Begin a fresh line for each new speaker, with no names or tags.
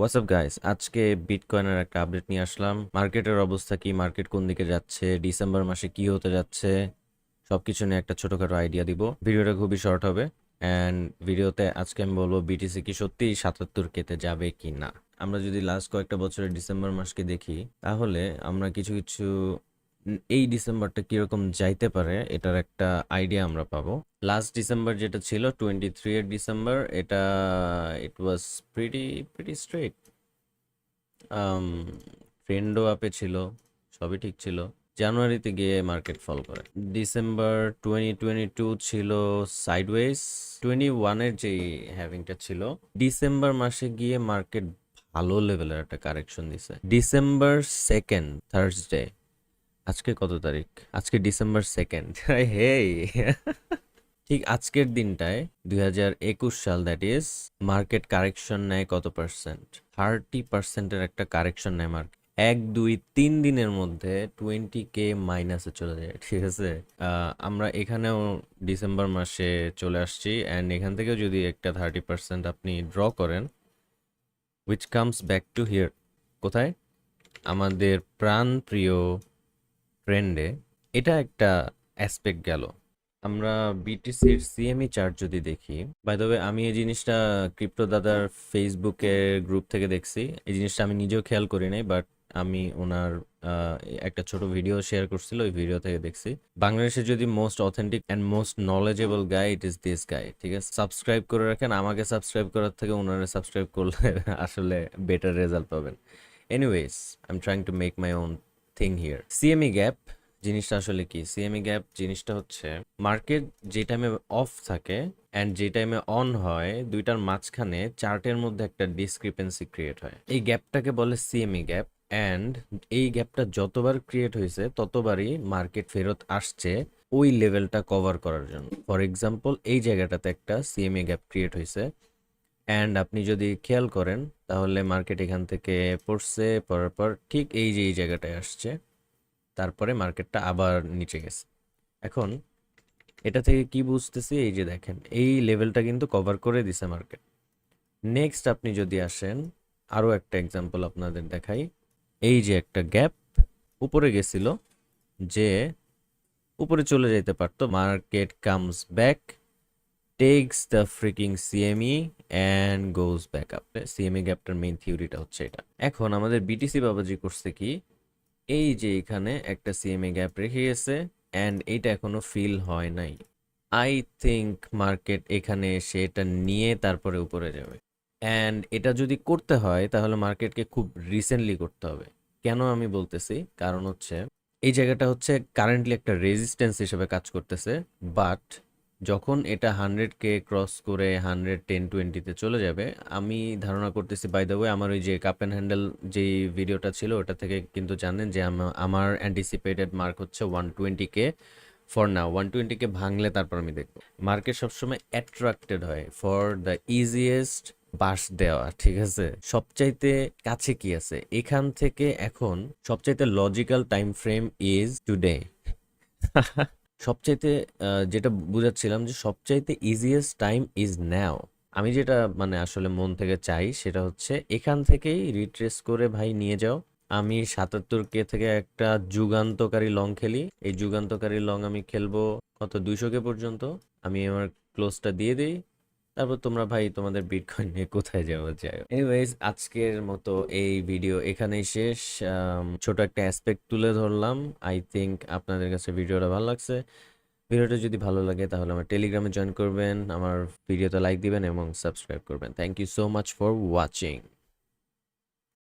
WhatsApp guys আজকে বিটকয়েনের একটা update নিয়ে আসলাম। মার্কেটের অবস্থা কি? মার্কেট কোন দিকে যাচ্ছে? ডিসেম্বর মাসে কি হতে যাচ্ছে? সবকিছু নিয়ে একটা ছোটখাটো আইডিয়া দিব। ভিডিওটা খুবই শর্ট হবে। অ্যান্ড ভিডিওতে আজকে আমি বলব বিটিসি কি সত্যি সাতাত্তর কেতে যাবে কি না আমরা যদি লাস্ট কয়েকটা বছরের ডিসেম্বর মাসকে দেখি, তাহলে আমরা কিছু কিছু এই ডিসেম্বরটা কীরকম যাইতে পারে, এটার একটা আইডিয়া আমরা পাবো। লাস্ট ডিসেম্বর যেটা ছিল টোয়েন্টি থ্রি এর ডিসেম্বর, এটা it was pretty pretty straight ট্রেন্ডও আপে ছিল, সবই ঠিক ছিল। জানুয়ারিতে গিয়ে মার্কেট ফল করে। ডিসেম্বর টোয়েন্টি টোয়েন্টি টু ছিল সাইডওয়েজ টোয়েন্টি ওয়ানের যে হ্যাভিংটা ছিল ডিসেম্বর মাসে গিয়ে মার্কেট ভালো লেভেলের একটা কারেকশন দিছে। ডিসেম্বর সেকেন্ড থার্সডে আজকে কত তারিখ? আজকে ডিসেম্বর সেকেন্ড হে ঠিক আজকের দিনটায় দুই হাজার একুশ সাল দ্যাট ইজ মার্কেট কারেকশন নেয় কত পার্সেন্ট থার্টি পার্সেন্টের একটা কারেকশন নেয় মার্কেট এক, দুই, তিন দিনের মধ্যে টোয়েন্টি কে মাইনাসে চলে যায়, ঠিক আছে? আমরা এখানেও ডিসেম্বর মাসে চলে আসছি অ্যান্ড এখান থেকেও যদি একটা থার্টি পার্সেন্ট আপনি ড্র করেন which comes back to here কোথায়? আমাদের প্রাণ প্রিয় ট্রেন্ডে এটা একটা অ্যাসপেক্ট গেল। আমরা বিটিসির সিএমই চার্ট যদি দেখি বাই দ্য ওয়ে আমি এই জিনিসটা ক্রিপ্টো দাদার ফেসবুকের গ্রুপ থেকে দেখছি। এই জিনিসটা আমি নিজেও খেয়াল করি নাই বাট আমি ওনার একটা ছোট ভিডিও শেয়ার করছিল, ওই ভিডিও থেকে দেখছি। বাংলাদেশের যদি most authentic and most knowledgeable guy it is this guy ঠিক আছে? সাবস্ক্রাইব করে রাখেন, আমাকে সাবস্ক্রাইব করার থেকে ওনারা সাবস্ক্রাইব করলে আসলে বেটার রেজাল্ট পাবেন। Anyways I am trying to make my own thing here CME gap জিনিসটা আসলে কি? সিএমই গ্যাপ জিনিসটা হচ্ছে মার্কেট যে টাইমে অফ থাকে অ্যান্ড যে টাইমে অন হয়, দুইটার মাঝখানে চার্টের মধ্যে একটা ডিসক্রিপেন্সি ক্রিয়েট হয়। এই গ্যাপটাকে বলে সিএমই গ্যাপ অ্যান্ড এই গ্যাপটা যতবার ক্রিয়েট হয়েছে, ততবারই মার্কেট ফেরত আসছে ওই লেভেলটা কভার করার জন্য। ফর এক্সাম্পল এই জায়গাটাতে একটা সিএমএ গ্যাপ ক্রিয়েট হয়েছে। অ্যান্ড আপনি যদি খেয়াল করেন, তাহলে মার্কেট এখান থেকে পড়ছে, পড়ার পর ঠিক এই যে, এই জায়গাটায় আসছে। তারপরে মার্কেটটা আবার নিচে গেছে। এখন এটা থেকে কি বুঝতেছি? এই যে দেখেন, এই লেভেলটা কিন্তু কভার করে দিছে মার্কেট নেক্সট আপনি যদি আসেন আরও একটা এক্সাম্পল আপনাদের দেখাই। এই যে একটা গ্যাপ উপরে গেছিল যে, উপরে চলে যেতে পারতো market comes back takes the freaking CME and goes back up CME গ্যাপটার মেইন থিওরিটা হচ্ছে এটা। এখন আমাদের বিটিসি বাবাজি করছে কি, এই যে এখানে একটা সিএমএ গ্যাপ রেখে গেছে অ্যান্ড এটা এখনও ফিল হয় নাই। আই থিঙ্ক মার্কেট এখানে এসে এটা নিয়ে তারপরে উপরে যাবে। অ্যান্ড এটা যদি করতে হয়, তাহলে মার্কেটকে খুব রিসেন্টলি করতে হবে। কেন আমি বলতেছি? কারণ হচ্ছে, এই জায়গাটা হচ্ছে কারেন্টলি একটা রেজিস্ট্যান্স হিসেবে কাজ করতেছে বাট যখন এটা হান্ড্রেড কে ক্রস করে হান্ড্রেড টেন টোয়েন্টিতে চলে যাবে, আমি ধারণা করতেছি বাই দ্য ওয়ে আমার ওই যে কাপ অ্যান্ড হ্যান্ডেল যেই ভিডিওটা ছিল, ওটা থেকে কিন্তু জানেন যে আমা- আমার অ্যান্টিসিপেটেড মার্ক হচ্ছে ওয়ান টোয়েন্টি কে ফর না ওয়ান টোয়েন্টি কে ভাঙলে তারপর আমি দেখব। মার্কেট সবসময় অ্যাট্রাক্টেড হয় ফর দ্য ইজিয়েস্ট বাস দেওয়া, ঠিক আছে? সবচাইতে কাছে কি আছে? এখান থেকে এখন সবচাইতে logical time frame is today সবচাইতে যেটা বুঝাচ্ছিলাম যে সবচাইতে ইজিয়েস্ট টাইম ইজ নাও আমি যেটা মানে আসলে মন থেকে চাই সেটা হচ্ছে এখান থেকেই রিট্রেস করে ভাই নিয়ে যাও। আমি সাতাত্তর কে থেকে একটা যুগান্তকারী লং খেলি। এই যুগান্তকারী লং আমি খেলব কত, দুইশো কে পর্যন্ত। আমি আমার ক্লোজটা দিয়ে দিই। তারপর তোমরা ভাই তোমাদের বিটকয়েন নিয়ে কোথায় যাওয়া যায় এনিওয়েজ আজকের মতো এই ভিডিও এখানেই শেষ। ছোট একটা অ্যাসপেক্ট তুলে ধরলাম। আই থিঙ্ক আপনাদের কাছে ভিডিওটা ভালো লাগছে। ভিডিওটা যদি ভালো লাগে, তাহলে আমার টেলিগ্রামে জয়েন করবেন। আমার ভিডিওতে লাইক দিবেন এবং সাবস্ক্রাইব করবেন। Thank you so much for watching